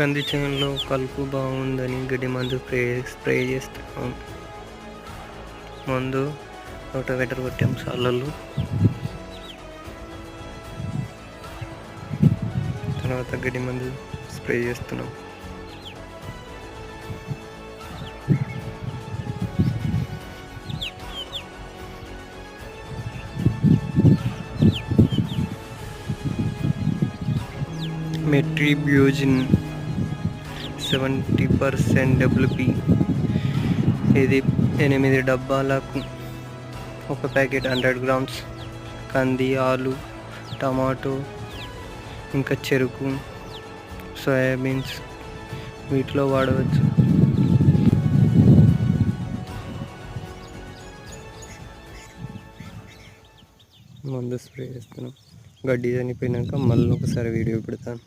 కంది చేనులో కలుపు బాగుందని గడ్డి మందు స్ప్రే స్ప్రే చేస్తాం. మందు రోటోవేటర్ కొట్టాం సార్లలో తర్వాత గడ్డి మందు స్ప్రే చేస్తున్నాం. మెట్రిబ్యూజిన్ సెవెంటీ పర్సెంట్ డబ్ల్యూపి ఇది ఎనిమిది డబ్బాలకు ఒక ప్యాకెట్ హండ్రెడ్ గ్రామ్స్ కంది ఆలు టమాటో ఇంకా చెరుకు సోయాబీన్స్ వీటిలో వాడవచ్చు. మందు స్ప్రే చేస్తున్నాం. గడ్డి చనిపోయినాక మళ్ళీ ఒకసారి వీడియో పెడతాను.